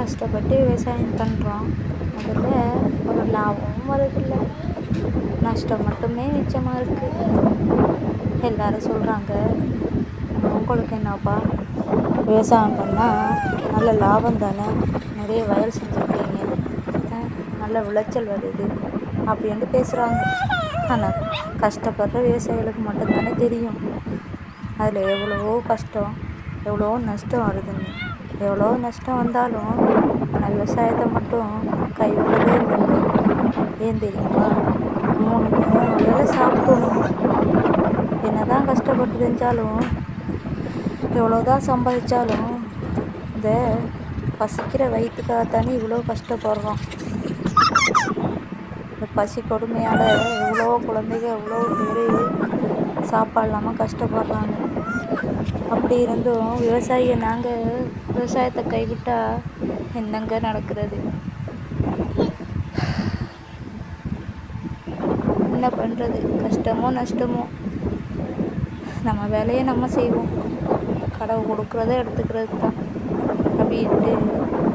கஷ்டப்பட்டு விவசாயம் பண்ணுறோம் அதில் ஒரு லாபமும் வரதில்லை. நஷ்டம் மட்டுமே மிச்சமாக இருக்குது எல்லாரும் சொல்கிறாங்க உங்களுக்கு என்னப்பா? விவசாயம் பண்ணால் நல்ல லாபம் தானே? நிறைய வயல் செஞ்சுருக்கீங்க. நல்ல விளைச்சல் வருது அப்படின்ட்டு பேசுகிறாங்க ஆனால் கஷ்டப்படுற விவசாயிகளுக்கு மட்டும்தானே தெரியும். அதில் எவ்வளவோ கஷ்டம் எவ்வளோ நஷ்டம் வருதுன்னு. எவ்வளோ நஷ்டம் வந்தாலும் ஆனால் விவசாயத்தை மட்டும் கைவிடவே இல்லை. ஏன் தெரியுமா? மூணு மூணு சாப்பிடணும். என்ன தான் கஷ்டப்பட்டு செஞ்சாலும் எவ்வளோ தான் சம்பாதிச்சாலும் இந்த பசிக்கிற வயிற்றுக்காக தானே இவ்வளோ கஷ்டப்படுறோம். இந்த பசி கொடுமையால் எவ்வளோ குழந்தைங்க எவ்வளோ பேர் சாப்பாடு இல்லாமல் கஷ்டப்படுறாங்க. அப்படி இருந்தும் விவசாயியை நாங்கள் விவசாயத்தை கைவிட்டால் என்னங்க நடக்கிறது? என்ன பண்ணுறது கஷ்டமோ நஷ்டமோ. நம்ம வேலையை நம்ம செய்வோம். கடவுள் கொடுக்குறத எடுத்துக்கிறது தான் அப்படின்ட்டு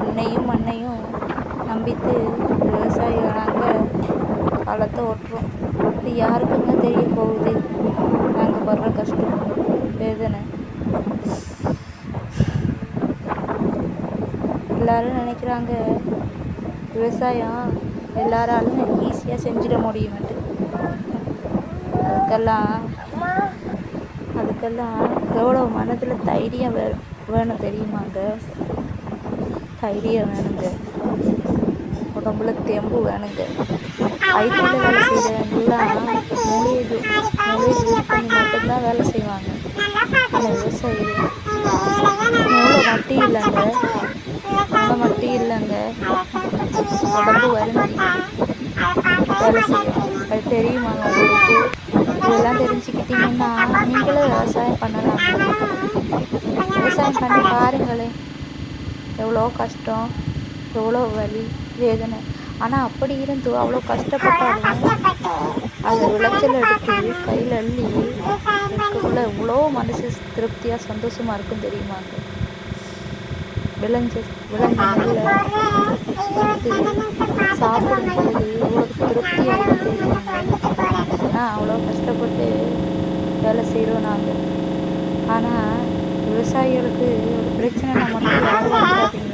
உன்னையும் மண்ணையும் நம்பித்து விவசாயிகள் நாங்கள் காலத்தை ஓட்டுறோம். இது யாருக்குங்க தெரிய போகுது? நாங்கள் படுற கஷ்டம். வேதனை. எல்லாரும் நினைக்கிறாங்க விவசாயம் எல்லாராலும் ஈஸியாக செஞ்சிட முடியுமென்ட்டு. அதுக்கெல்லாம் அதுக்கெல்லாம் எவ்வளோ மனதில் தைரியம் வே வேணும் தெரியுமாங்க? தைரியம் வேணுங்க. உடம்புல தெம்பு வேணுங்க. ஐடியில் வேலை செய்கிறவங்கெல்லாம் மூலிகை மூலிகை யூஸ் பண்ணி மட்டும்தான் வேலை செய்வாங்க. விவசாயி மட்டும் இல்லைங்க ரொம்ப மட்டும் இல்லைங்க உடம்பு வருந்தி வேலை செய்யும் அது தெரியுமாங்க உங்களுக்கு இதெல்லாம் தெரிஞ்சுக்கிட்டீங்கன்னா நீங்களும் விவசாயம் பண்ணலாம் விவசாயம் பண்ணி பாருங்களேன் எவ்வளோ கஷ்டம் எவ்வளோ வலி வேதனை ஆனால் அப்படி இருந்தும் அவ்வளோ கஷ்டப்பட்டாலும் அந்த விளைச்சல் எடுத்து கையில் அள்ளி இருக்கக்குள்ள எவ்வளோ மனசு திருப்தியாக சந்தோஷமாக இருக்கும் தெரியுமா? விளைஞ்ச விளைஞ்ச சாப்பிடும்போது எவ்வளோ திருப்தியாக இருக்கும் தெரியுமா? ஆனால் அவ்வளோ கஷ்டப்பட்டு வேலை செய்கிறோம் நாங்கள் ஆனால் விவசாயிகளுக்கு ஒரு பிரச்சனைனா மட்டும்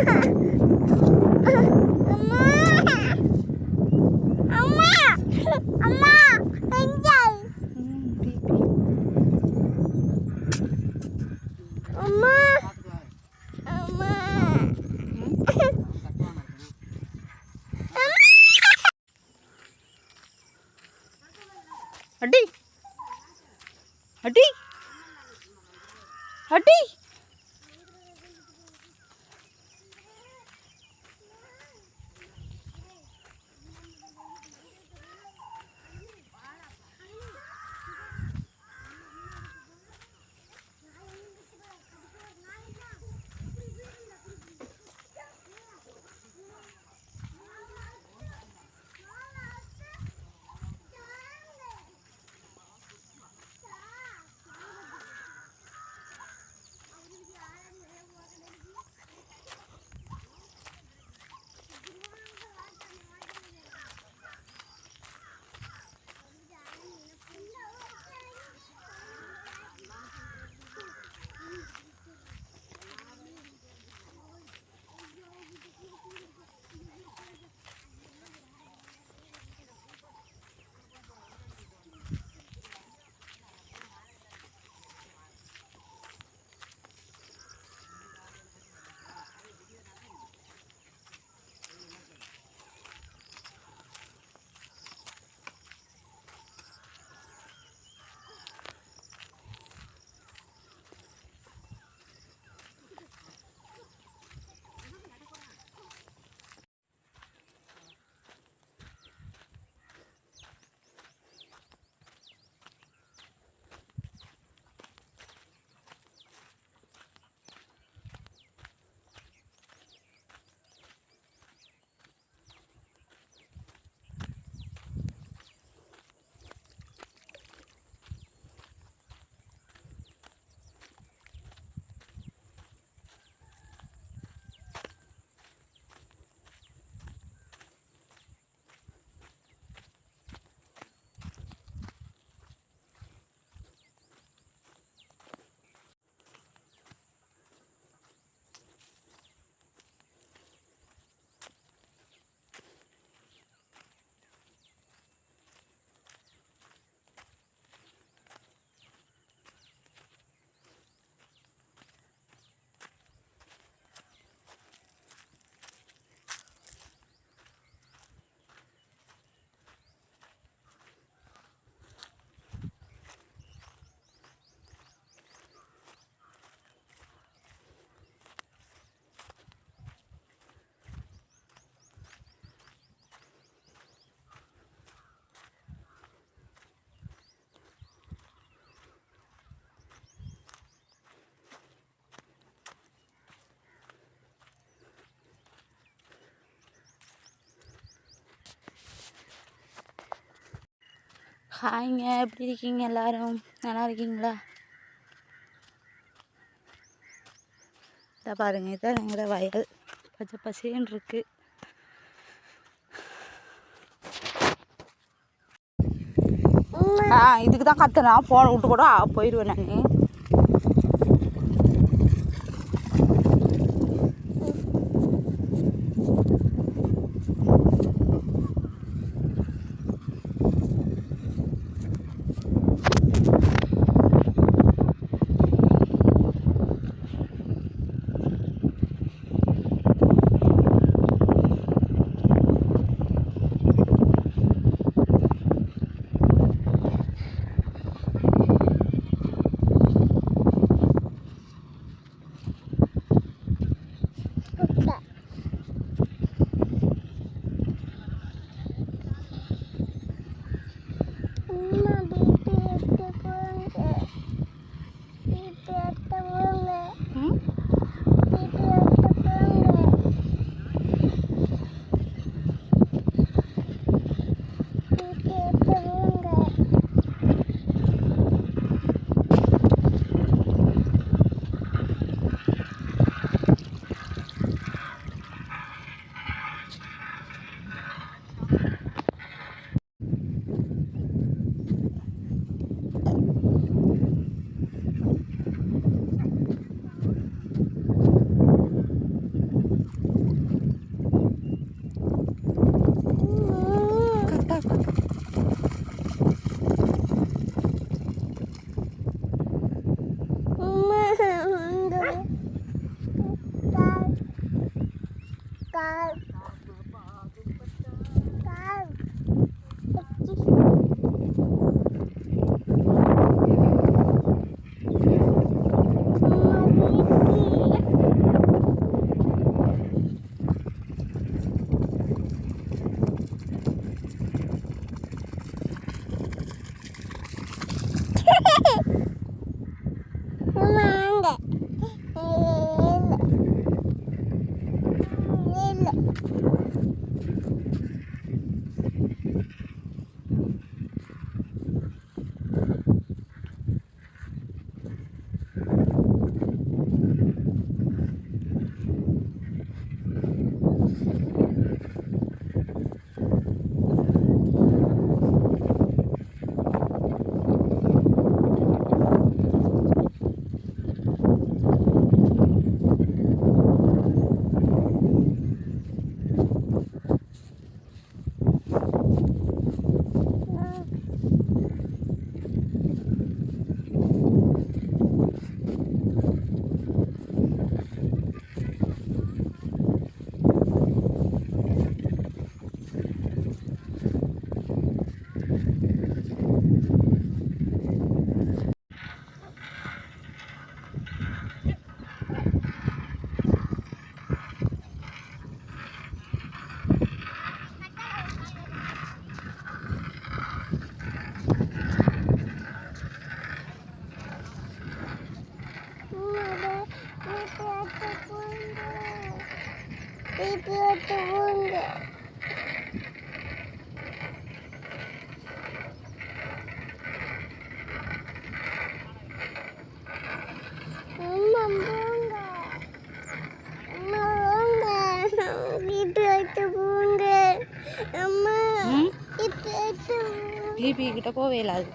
Ha ha ha! ஹாய்ங்க. எப்படி இருக்கீங்க எல்லாரும்? நல்லா இருக்கீங்களா? இதை பாருங்க இதான் எங்களோட வயல். பச்சை பசேன்னு இருக்கு. ஆ இதுக்கு தான் கத்துனா போன விட்டு கூட போயிடுவேன் நான். பிபி கிட்ட போவே இல்லாது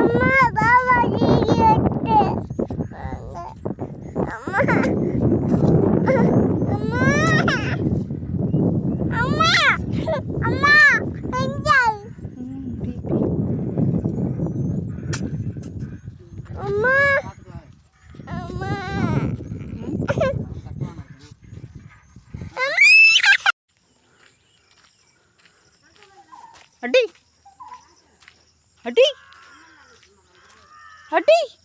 ಅಮ್ಮ ಬಾಬಾ ಹೀಗೆ ಇಟ್ಟೆ ಅಮ್ಮ ಅಮ್ಮ ಅಮ್ಮ ಅಮ್ಮ ಎಂಜಾಯ್ ಅಮ್ಮ ಅಮ್ಮ ಅಡ್ಡಿ அடி. அடி.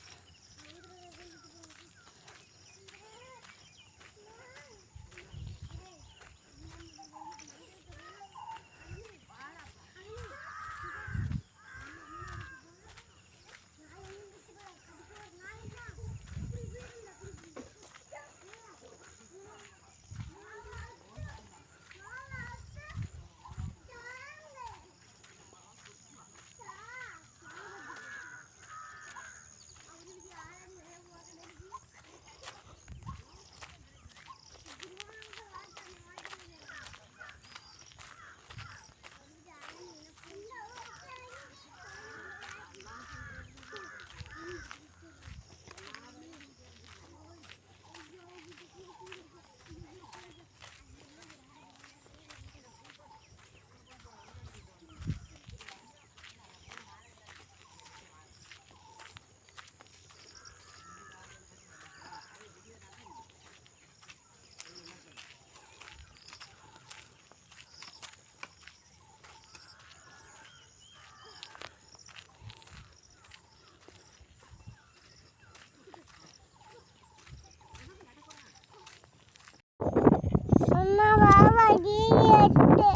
அம்மா வாவாடி எட்டு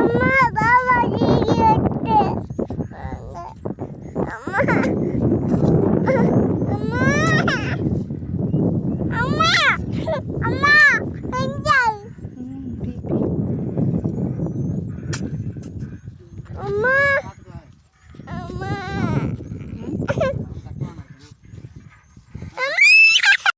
அம்மா